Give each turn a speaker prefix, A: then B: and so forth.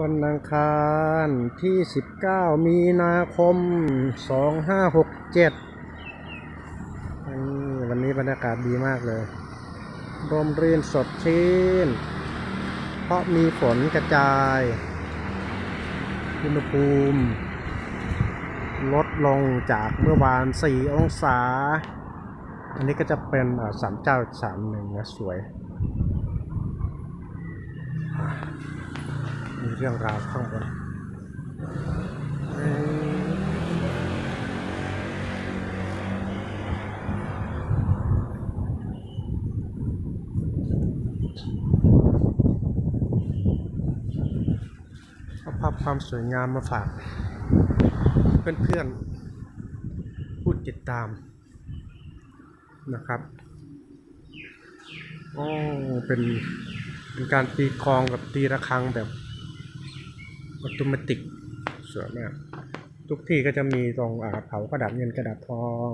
A: วันอังคารที่ 19 มีนาคม 2567อันนี้วันนี้บรรยากาศดีมากเลยร่มรื่นสดชื่น เพราะมีฝนกระจาย อุณหภูมิ ลดลงจากเมื่อวาน 4 องศา อันนี้ก็จะเป็นสามเจ้าสามหนึ่งนะสวย มีเรื่องราวข้างบนเอาภาพความสวยงามมาฝาก เพื่อนๆผู้ติดตามนะครับโอ้เป็นเป็นการตีกลองกับตีระฆังแบบ อัตโนมัติสวยมาก ทุกที่ก็จะมีตรงอ่าเผากระดาษเงินกระดาษทอง